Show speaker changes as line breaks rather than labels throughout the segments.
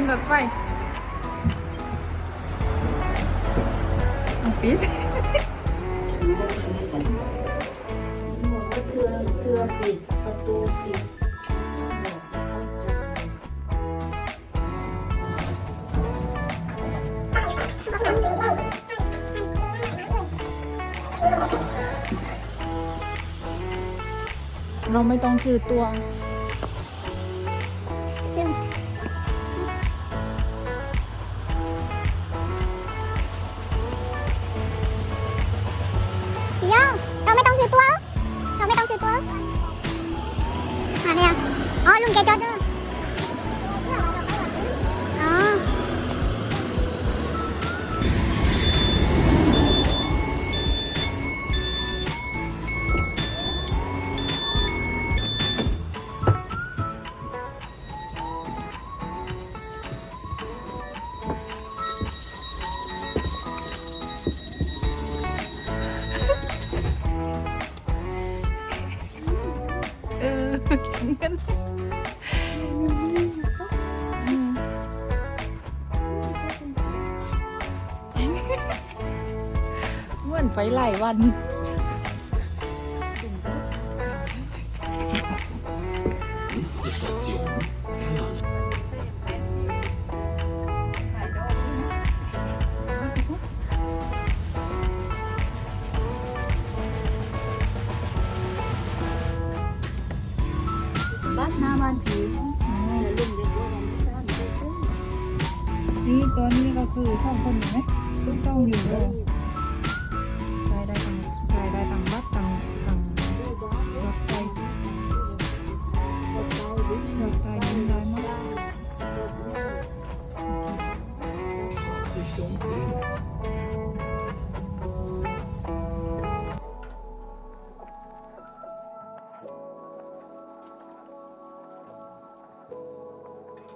ขึ้นรถไฟปิด
เชือเชือปิดประตูปิด
เราไม่ต้องซื้อตัว
ไป
หลายวัน
Nächste Station, Erlangen.
บ้านหน้าบ้านผีแล้วลุงเด็กว่ามันไม่ได้ไม่ได้
นี่ตัวนี้ก็คือช่องคนอยู่ไหมทุกช่องอยู่เลย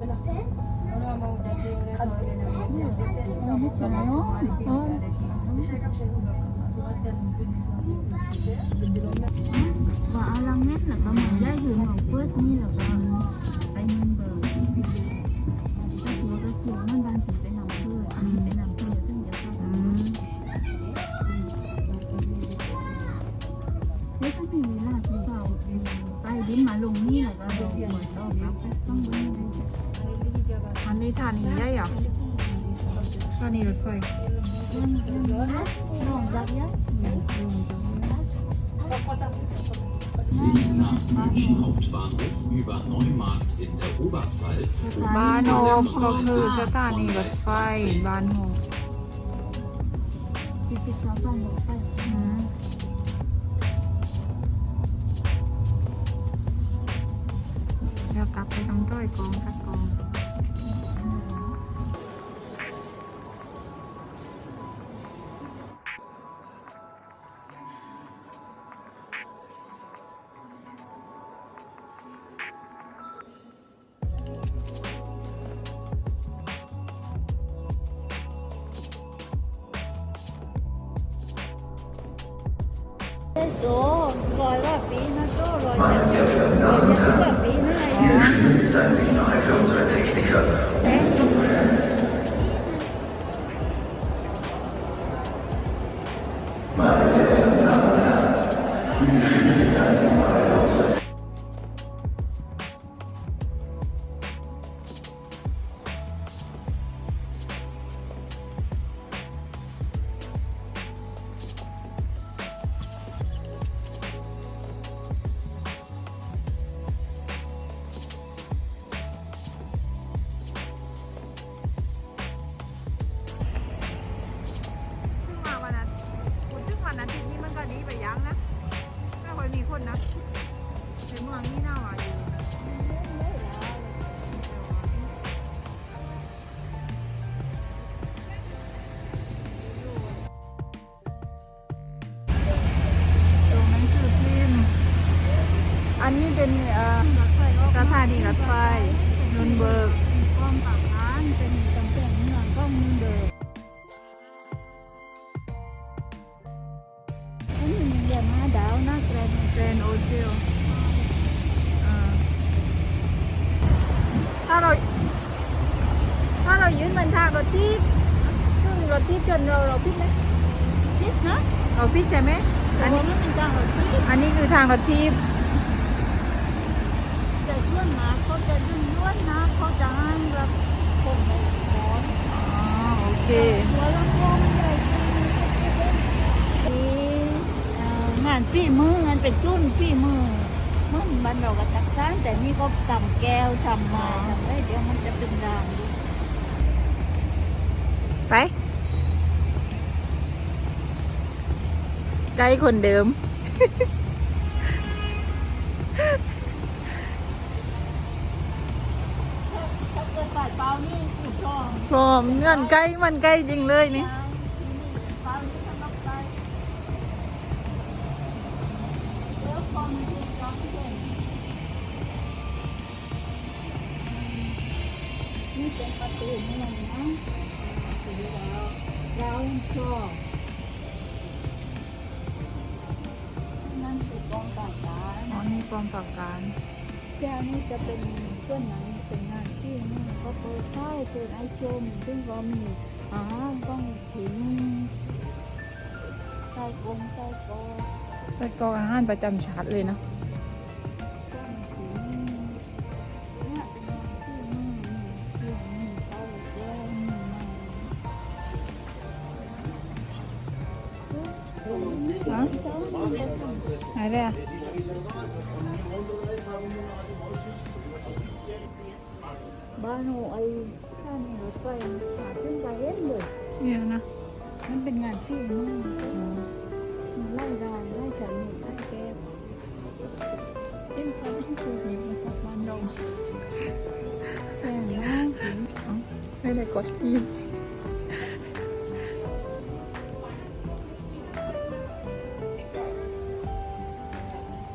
อ๋อ
ว่าเอาลังเม็ดแล้วก็หมอนย่าอยู่หมอ
nach München Hauptbahnhof über Neumarkt in der Oberpfalz
บ้านโฮมก็คือสถานีรถไฟบ้านโฮม
ที่ติดชาวบ้านลงไป
อืมเดี๋ยวกลับไปต้องจ้อยกองคัดกอ
ist ein Signal für unsere Techniker.
Meine sehr verehrten Damen und Herren, diese Spiel ist ein Signal. องปาบร้า
นเป็นตำแหน่งเมืองก็มือเดิมอันนี้มันเรียนมาดาวนะแกรน
เกรนโอเชียลถ้าเราถที่ซึ่งรถที่ชนเราเราพิดไหม
คิดนะ
เราพิดใช่ไหมอันนี้
มันเป็นทางรถที่
อันนี้คือทางรถที่
แต่ส่วนมากเขาจะดึงล้วนนะเขาจะให้แบบผมหมอน
อ๋อโอเค
หัวลำโพงใหญ่นี่เอ่องานฝีมืองานเป็นจุ้นฝีมือมันบ้านเราก็ตักซ้านแต่นี่ก็ทำแก้วทำม้ทำอะไรเดี๋ยวมันจะเป็นรางดู
ไปไกด์คนเดิม พร้อมเงื่อนไกด์มันไกด์จริงเลยนี่
เปล่านี่ทำรับได้เดี๋ยวความจริงก็เป็นนี่เป็นประตูเมืองนะถือแล้วเราชอบนั่นคือกองต่างกา
อ๋อนี่ปลอมปากการ
แก้วนี่จะเป็นเครื่องหนัง เป็นงานที่นี่ก็เปิดเข้เปิดไอชมซึ่งก็มีอาหาต้องถึงใส่กงใส่กอ
ใส่กอกอาหารประจำชาติเลยนะ
อะ
ไหนเลยอะ
บ้านหนูไอ้ท่านี่รถไฟหาขึ้นไปเห็นเลย
เนี่ยนะ
มันเป็นงานที่นี่มันไล่รานไล่ฉันนี่ไล่แก้วเป็นความที่สุดในกับบ้านเราแต่นะ
ไม่ได้กดที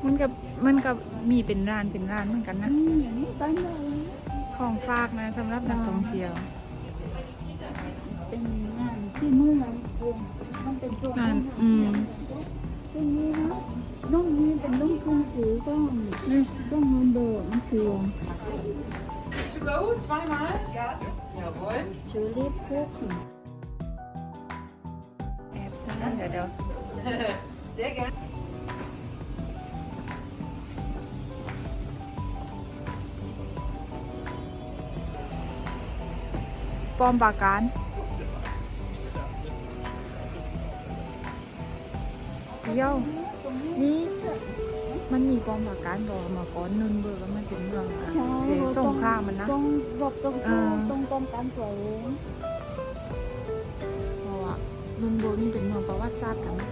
มันกับมันกับมีเป็นร้านเป็นร้านเหมือนกันนะ
อืมอย่างนี้บ้านเรา
ของฝากนะสำหรับนักท่องเที่ยว
เป็นงานที่มือเราเองมันเป็นส่วน
งานอืม
ที่นี่นะน้องนี้เป็นน้องเครื่องสือต้องต้องเงินเบิกมันเสื่อมชูรีบพวก
แอบนะเดี๋ ป้อมปาการเดี๋ยวนี่มันมีป้อมปาการบอกมาก่อนนึนเบอร์แล้วมันเป็นเมืองอะเสียสงครามมันนะ
ต้องรบต้องต้องป้องกันตัวเอง
เพราะว่านึนเบอร์นี่เป็นเมืองประวัติศาสตร์กันนะ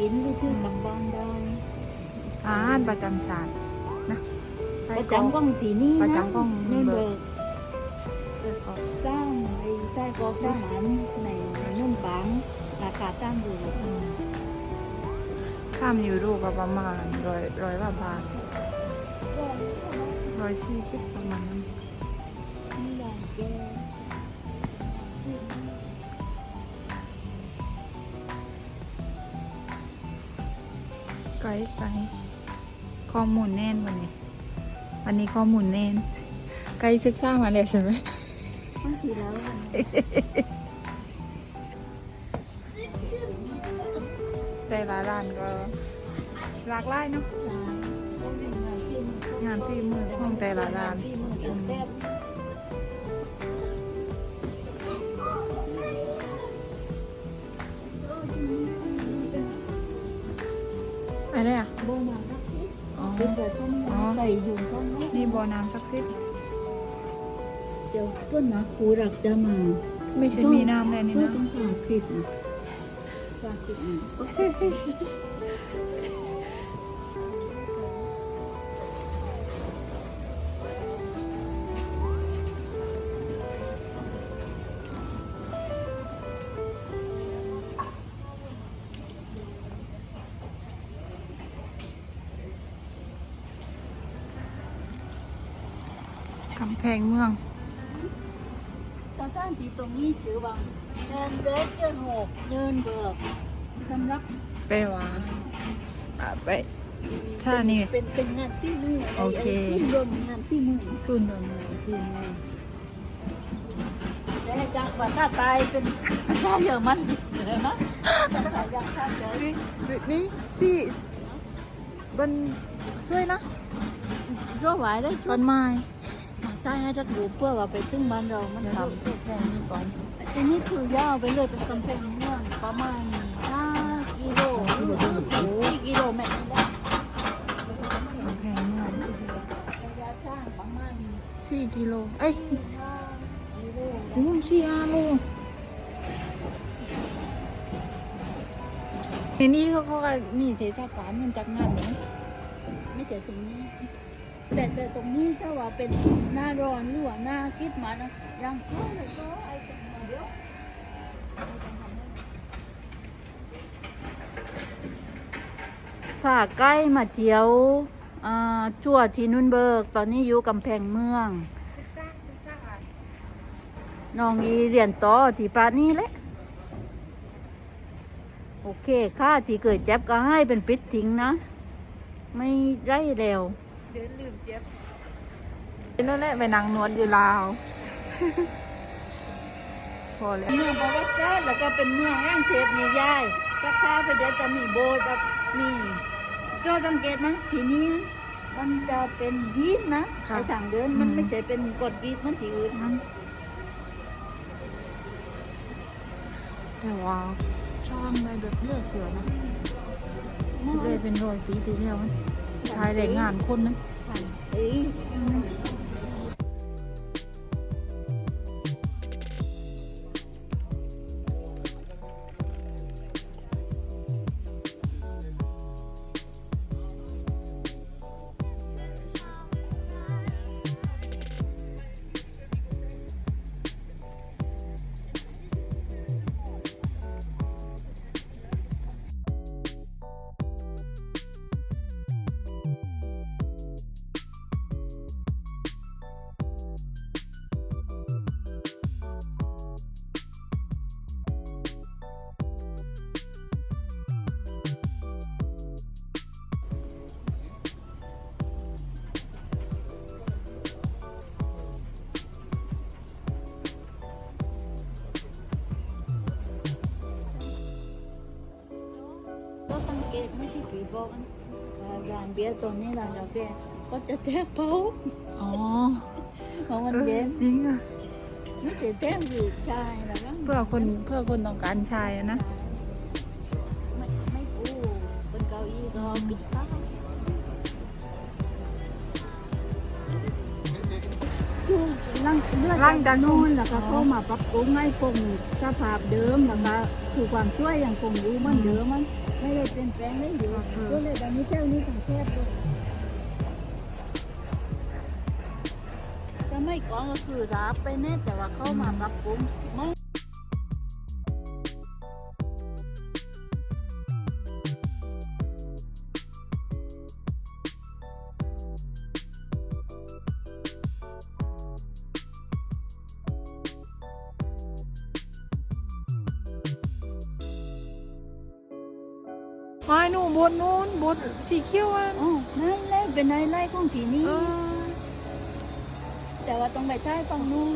กินหรือถือกลับบ้านได้
อาหารประจำชาตินะไส้
ประ
กรอก
จำกล้องสีนี้
ประ
นะ
จำกล้อง
นี่
เบิ
เบิ
ก
กสร้างไอ้ใต้กอกทหารในในนุ่มปังราคาตั้งอยู่
อืมข้ามยูโรก็ประมาณร้อยร้อยกว่าบาทร้อยสี่สิบประมาณ ไกลไกลข้อมูลแน่นวันนี้ วันนี้ข้อมูลแน่นไกลศึกษามาแล้วใช่ไหม
บางทีแล้ว
แต่ละร้านก็หลากหลายเนาะ
ต้องเป็นงานที่มัน
งานฝีมือของแต่ละร้าน ไม้
ใส่อยู่ข้างนอก
นี่บ่อน้ำศักดิ์สิทธิ์
เดี๋ยวต้นนะครูรักจะมา
ไม่ใช่มีน้ำเลยนี่
ช่วย
นะ
ต้องฝากคลิปนะฝากคลิปอะ
แพงเมือง
สถานที่ตรงนี้ชื่อว่าเนินเบิร์กเนินหกเนินเบิร์กสำหรับ
ไปว่าอะไปถ้านี่
เป็นเป็นงานที่มือ
โอเค
ที่รวมงานที่มือ
ซุน
รวมงานที่มือแต่จากว่าถ้าตายเป็นถ้าเยอะมันเดี๋ยวนะถ้าตายอย่างถ้าเจอ
นี่นี่ที่บนช่วยนะ
รู้ไหวได้
ต
ช่ว
อย
ให้รักดูเพื่อว่าไปถึงบ้านเรา มันท
ดูแค่นี้ก่อน
อันนี้คือยาวไปเลยเป็นกำแพงเมืองประมาณ5กิโลหรือ4กิโลเมตรได้
กำแพงเมือง
ระยะทางประมาณ
สี่กิโล เอ้ย
5กิโล
โอ้สี่ห้าโลในนี้เขาก็มีเทศกาลมันจัดงานเนี่ย
ไม่ใช่ตรงนี้ แต่แต่ตรงนี้ถ้าว่าเป็นหน้าร้อนหรือว่าหน้าคิดมานะยังเข้าเลยก็ไอ้ตรงนี้เดี๋ยวผ่าใกล้มาเจียวอ่าจั่วทีนุนเบิก ตอนนี้อยู่กำแพงเมืองน้องอีเรียนต่อที่ปรานี้แหละโอเค ค่าที่เกิดเจ็บก็ให้เป็นปิดทิ้งนะ ไม่ไรแล้ว
เดินลืมเจ็บนั่นแหละไปนั่งนวดอยู่ลาว พอแล้ว
เมืองประวัติศาสตร์แล้วก็เป็นเมืองแห่งเทพนิยายถ้าข้าไปเดี๋ยวจะมีโบสถ์แบบนี่เจ้าสังเกตไหมทีนี้มันจะเป็นยีนนะ
ค่ะ
ไอ้ทางเดินมัน
อืม
ไม่ใช่เป็นกดยีนเหมันที่อื่น
นั่นแต่ว่าช่างได้แบบเลือกเสือนะเลยเป็นรอยปีที่แล้วมัน ชายแรงงานคนนั้น
ผ่านเอ้ย กนะว่าร้านเบียร์ตัวนี้ร้านกาแฟก็จะแทบเผา
อ๋อ
เพราะมัน
เออ
เย็น
จริงอะ
ไม่ใช่แทบอยู่ชายนะมั้ง
เพื่อคนเพื่อคนต้องการชายอะนะ
ไม่ไม่กู้บนเก้าอี้ก็ปิดป้า ร่างเลือด
ร่างจากนู่
นู่
น
นแล้วก็เข้ามาปรับปรุงให้คงสภาพเดิมแล้วก็คือความช่วยยังคงอยู่เหมันเดิมมันไม่ได้เปลี่ยนแปลงเลยอยู่ก็เลยตอนนี้เท่านี้ของแคบเลยจะไม่ก่อนก็คือรับไปแน่แต่ว่าเข้ามาปรับปรุง ไม่
ไม้หนูบนนู้นบนสีเขียวอะ
อ๋อนั่นแหละเป็นไฮไลท์ของที่นี่
เออ
แต่ว่าต้องไปใช้ฝั่งนู้น